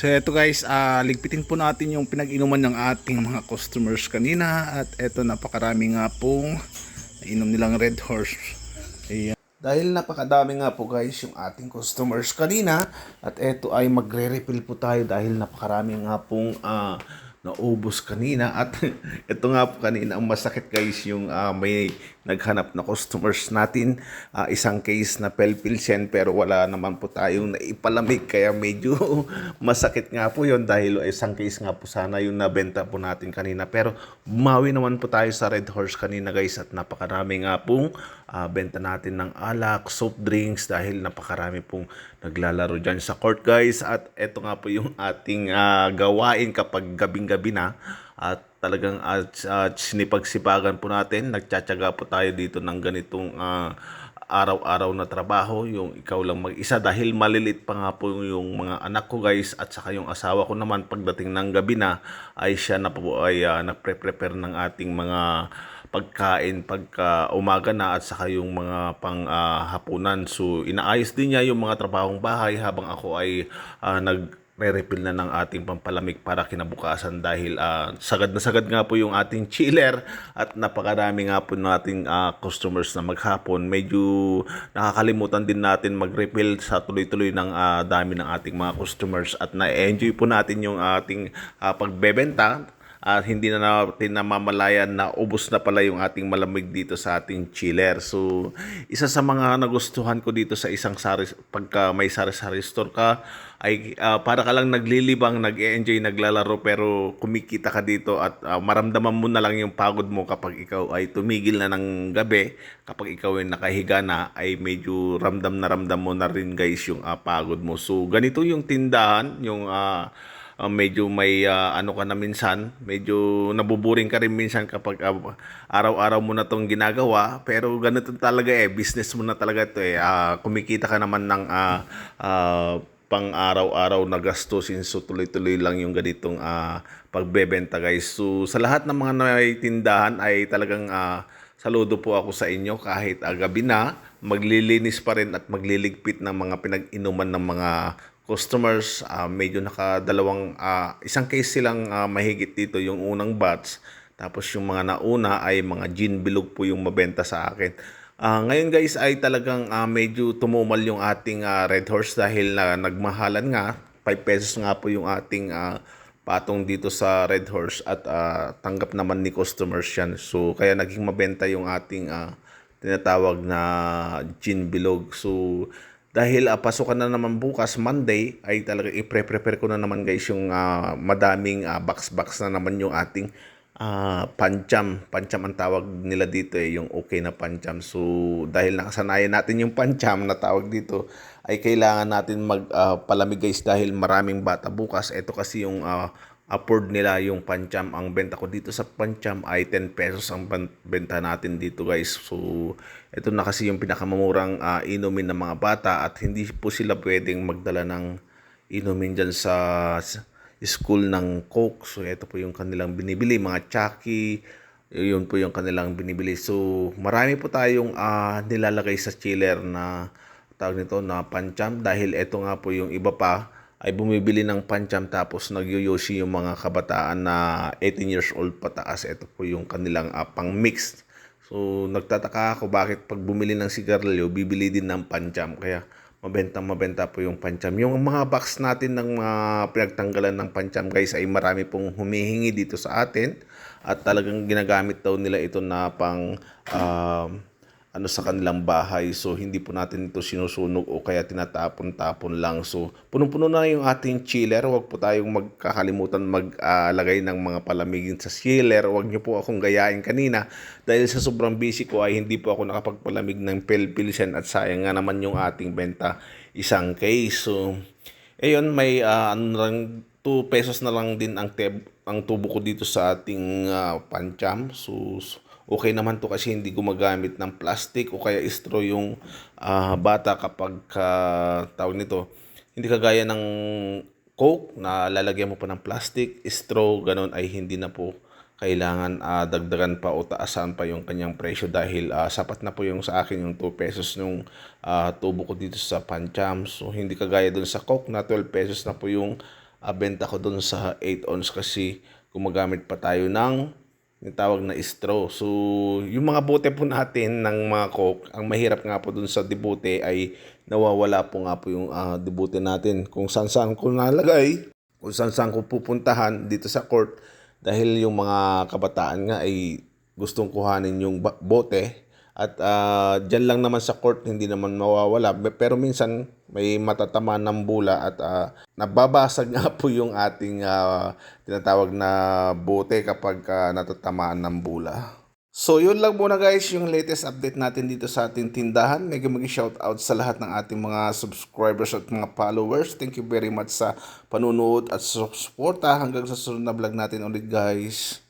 So eto guys, ah ligpitin po natin yung pinag-inuman ng ating mga customers kanina at eto napakarami nga pong inom nilang Red Horse. Ayan. Dahil napakadami nga po guys yung ating customers kanina at eto ay magre-refill po tayo dahil napakarami nga pong ah, naubos kanina at ito nga po kanina ang masakit guys yung ah, may naghanap na customers natin. Ah, isang case na pelpilsen pero wala naman po tayong naipalamig. Kaya medyo masakit nga po yon dahil isang case nga po sana yung nabenta po natin kanina. Pero bumawi naman po tayo sa Red Horse kanina guys at napakarami nga pong ah, benta natin ng alak, soft drinks dahil napakarami pong naglalaro dyan sa court guys. At eto nga po yung ating ah, gawain kapag gabing-gabi na. At talagang at uh, sinipagsipagan po natin nagtsatsaga po tayo dito ng ganitong ah, araw-araw na trabaho. Yung ikaw lang mag-isa dahil malilit pa nga po yung mga anak ko guys at saka yung asawa ko naman pagdating ng gabi na ay siya na po ay uh, nagpre-prepare ng ating mga pagkain pagka umaga na at saka yung mga pang ah, hapunan. So inaayos din niya yung mga trabahong bahay habang ako ay ah, nag re-refill na ng ating pampalamig para kinabukasan dahil ah, sagad na sagad nga po yung ating chiller at napakarami nga po nating ah, customers na maghapon. Medyo nakakalimutan din natin mag-refill sa tuloy-tuloy ng ah, dami ng ating mga customers at na-enjoy po natin yung ating ah, pagbebenta at hindi na natin namamalayan na ubos na pala yung ating malamig dito sa ating chiller. So, isa sa mga nagustuhan ko dito sa isang sari, pagka may sari-sari store ka, ay ah, para ka lang naglilibang, nag-enjoy, naglalaro, pero kumikita ka dito at ah, maramdaman mo na lang yung pagod mo kapag ikaw ay tumigil na ng gabi, kapag ikaw ay nakahiga na, ay medyo ramdam na ramdam mo na rin guys yung ah, pagod mo. So, ganito yung tindahan, yung ah, uh, medyo may uh, ano ka na minsan, medyo nabuburing ka rin minsan kapag uh, araw-araw mo na tong ginagawa, pero ganito talaga eh, business mo na talaga ito eh. Uh, kumikita ka naman ng uh, uh, pang araw-araw na gastusin so tuloy-tuloy lang yung ganitong uh, pagbebenta guys. So sa lahat ng mga naitindahan ay talagang uh, saludo po ako sa inyo kahit uh, gabi na maglilinis pa rin at magliligpit ng mga pinag-inuman ng mga customers, uh, medyo nakadalawang, uh, isang case silang uh, mahigit dito yung unang batch. Tapos yung mga nauna ay mga gin bilog po yung mabenta sa akin. Uh, ngayon guys ay talagang uh, medyo tumumal yung ating uh, Red Horse dahil na uh, nagmahalan nga. 5 pesos nga po yung ating uh, patong dito sa Red Horse at uh, tanggap naman ni customers yan. So kaya naging mabenta yung ating uh, tinatawag na gin bilog. So dahil uh, pasukan na naman bukas Monday ay talaga i-prepare ko na naman guys yung uh, madaming uh, box-box na naman yung ating uh, pancham. Pancham ang tawag nila dito eh yung okay na pancham. So dahil nakasanayan natin yung pancham na tawag dito ay kailangan natin mag uh, palamig guys dahil maraming bata bukas. Ito kasi yung uh, afford nila yung pancham. Ang benta ko dito sa pancham ay 10 pesos ang benta natin dito guys. So, ito na kasi yung pinakamamurang uh, inumin ng mga bata at hindi po sila pwedeng magdala ng inumin dyan sa school ng Coke. So, ito po yung kanilang binibili. Mga Chucky, yun po yung kanilang binibili. So, marami po tayong uh, nilalagay sa chiller na tawag nito na pancham dahil ito nga po yung iba pa ay bumibili ng pancham tapos nagyoyoshi yung mga kabataan na 18 years old pataas. Ito po yung kanilang uh, pang mixed. So nagtataka ako bakit pag bumili ng sigarilyo, bibili din ng pancham. Kaya mabenta mabenta po yung pancham. Yung mga box natin ng mga pinagtanggalan ng pancham guys ay marami pong humihingi dito sa atin at talagang ginagamit daw nila ito na pang uh, ano sa kanilang bahay. So hindi po natin ito sinusunog o kaya tinatapon-tapon lang. So punong-puno na yung ating chiller. Huwag po tayong magkakalimutan maglagay uh, ng mga palamigin sa chiller. Huwag niyo po akong gayain kanina dahil sa sobrang busy ko ay hindi po ako nakapagpalamig ng pelpilsen at sayang nga naman yung ating benta isang case. So ayun may uh, ano lang 2 pesos na lang din ang teb ang tubo ko dito sa ating uh, pancham. So, so okay naman to kasi hindi gumagamit ng plastic o kaya straw yung uh, bata kapag uh, tawag nito hindi kagaya ng coke na lalagyan mo pa ng plastic straw ganun ay hindi na po kailangan uh, dagdagan pa o taasan pa yung kanyang presyo dahil uh, sapat na po yung sa akin yung 2 pesos nung uh, tubo ko dito sa Pancham. So hindi kagaya dun sa coke na 12 pesos na po yung ah, benta ko dun sa 8 ounce kasi gumagamit pa tayo ng yung tawag na straw. So, yung mga bote po natin ng mga coke, ang mahirap nga po dun sa debote ay nawawala po nga po yung ah, debote natin. Kung saan saan ko nalagay, kung saan saan ko pupuntahan dito sa court dahil yung mga kabataan nga ay gustong kuhanin yung bote at ah, dyan lang naman sa court hindi naman mawawala pero minsan may matatama ng bula at ah, nababasag nga po yung ating ah, tinatawag na bote kapag ah, natatamaan ng bula. So yun lang muna guys yung latest update natin dito sa ating tindahan. Mega mega shout out sa lahat ng ating mga subscribers at mga followers. Thank you very much sa panunood at suporta hanggang sa sunod na vlog natin ulit guys.